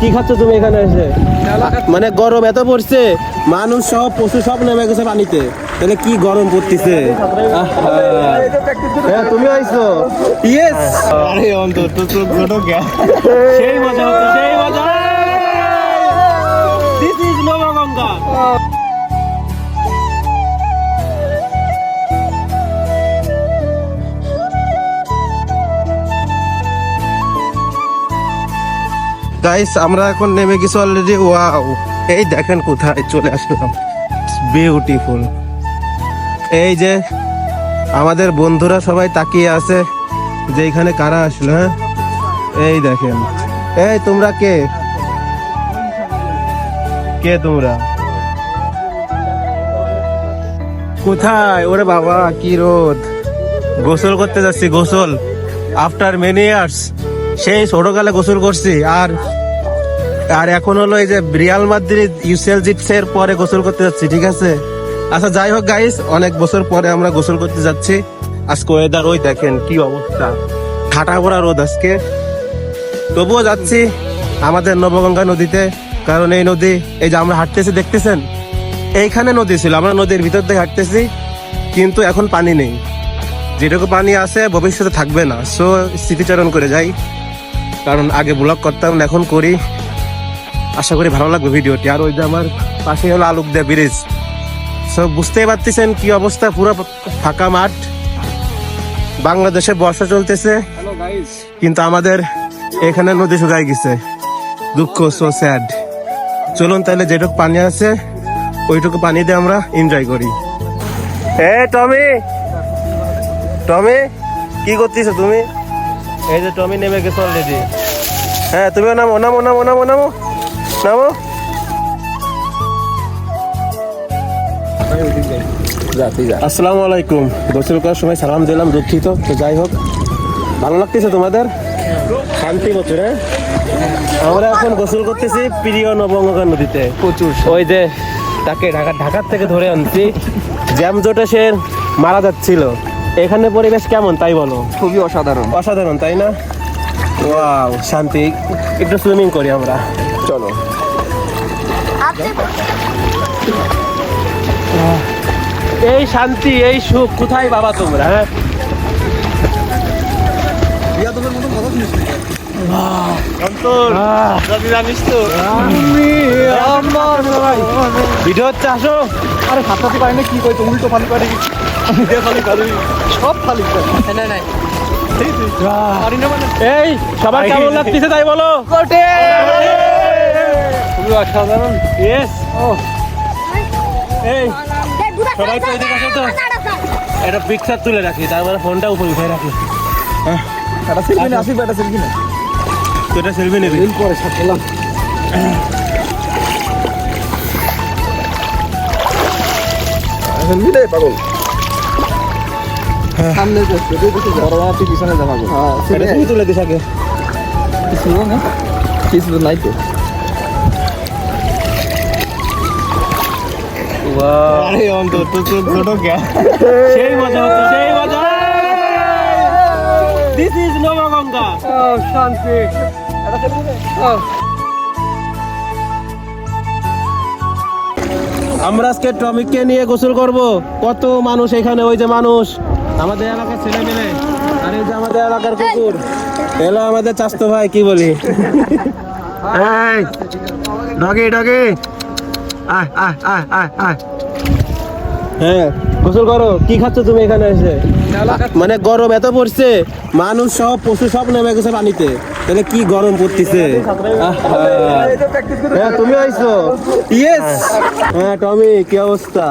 কি খাচ্ছ তুমি এখানে এসে? মানে গরম এত পড়ছে মানুষ সব পশু সব নেমে গেছে পানিতে। তাহলে কি গরম পড়তেছে? হ্যাঁ তুমি আইছো। ইয়েস আরে অন্তর তো ছোট সেই মজা হচ্ছে সেই মজা। দিস ইজ নবগঙ্গা গাইস আমরা এখন নেমে গেছি অলরেডি ওয়াও এই দেখেন কোথায় চলে আসলাম। বিউটিফুল এই যে, আমাদের বন্ধুরা সবাই তাকিয়ে আছে, যে এখানে কারা আসলো হ্যাঁ? এই দেখেন। এই, তোমরা কে? কে তোমরা? কোথায়? ওরে বাবা, কি রোদ। গোসল করতে যাচ্ছি, গোসল। আফটার মেনি ইয়ার্স সেই ছোটকালে গোসল করছি, আর আর এখন হলো এই যে রিয়াল মাদ্রিদ ইউসিএল জিতসের পরে গোসল করতে যাচ্ছি, ঠিক আছে? আচ্ছা যাই হোক গাইস অনেক বছর পরে আমরা গোসল করতে যাচ্ছি। আজকে ওয়েদার ওই দেখেন, কি অবস্থা। ঠাটা ভরা রোদ আজকে। তবুও যাচ্ছি আমাদের নবগঙ্গা নদীতে, কারণ এই নদী, এই যে আমরা হাঁটতেছি, দেখতেছেন? এইখানে নদী ছিল, আমরা নদীর ভিতর দিয়ে হাঁটতেছি, কিন্তু এখন পানি নেই। যেটুকু পানি আছে, ভবিষ্যতে থাকবে না। সো স্মৃতিচারণ করে যাই। কারণ আগে ব্লগ করতাম না, এখন করি। আশা করি ভালো লাগবে ভিডিওটি। আর ওই যে আমার পাশে হলো আলুক আলুকদা ব্রিজ সো বুঝতেই পারতেছেন কি অবস্থা পুরো ফাঁকা মাঠ। বাংলাদেশে বর্ষা চলতেছে। কিন্তু আমাদের এখানে নদী শুকাই গেছে। দুঃখ সো স্যাড চলুন তাহলে যেটুকু পানি আছে ওইটুকু পানি দিয়ে আমরা এনজয় করি। এ টমি! টমি কি করতেছো তুমি? এই যে টমি নেমে গেছো অলরেডি হ্যাঁ তুমিও নামো নামো নামো নামো নামো নামো। আসসালামু আলাইকুম। গোসল করার সময় সালাম দিলাম দুঃখিত। তো যাই হোক ভালো লাগতেছে তোমাদের? শান্তি বছর। হ্যাঁ আমরা এখন গোসল করতেছি প্রিয় নবগঙ্গা নদীতে। প্রচুর ওই যে তাকে ঢাকা ঢাকার থেকে ধরে আনছি। জ্যাম জোটে সে মারা যাচ্ছিল। এখানে পরিবেশ কেমন তাই বলো? খুবই অসাধারণ। অসাধারণ তাই না? ওয়াও শান্তি। একটু সুইমিং করি আমরা। চলো। এই শান্তি এই সুখ কোথায় বাবা তোমরা হ্যাঁ? জানিস তো? ভিডিও হচ্ছে আসো। আরে না কি কই তুমি তো ফালি পারি। সব ফালি পারি। না না পারি না মানে? এই সবার কেমন লাগতেছে তাই বলো? খুবই অসাধারণ। ইয়েস ও। এই সবাই তো এদিকে আসো তো। একটা পিকচার তুলে রাখি তারপরে ফোনটা উপরে উঠে রাখি। এটা সেলফি না আসিফ এটা সেলফি না। তো এটা সেলফি নিবি পরে সাত পেলাম সেলফি দে পাগল। সামনে বড় তুই পিছনে যা হ্যাঁ এটা তুমি তুলে দিস আগে। কিছু না কিছু নাই তো। আরে অন্তর তো ছোট কে? সেই মজা হচ্ছে সেই মজা। দিস ইজ নবগঙ্গা শান্তি। আমরা আজকে টমিককে নিয়ে গোসল করব। কত মানুষ এখানে ওই যে মানুষ। আমাদের এলাকার ছেলে মেলে আর এই যে আমাদের এলাকার কুকুর। এলো আমাদের চাস্তো ভাই কি বলি? ডগে ডগে। আয় আয় আয় আয় আয়। হ্যাঁ গোসল করো। কি খাচ্ছ তুমি এখানে এসে? মানে গরম এত পড়ছে মানুষ সব পশু সব নেমে গেছে পানিতে। তাহলে কি গরম পড়তেছে? হ্যাঁ তুমি আইছো। ইয়েস হ্যাঁ টমি কি অবস্থা?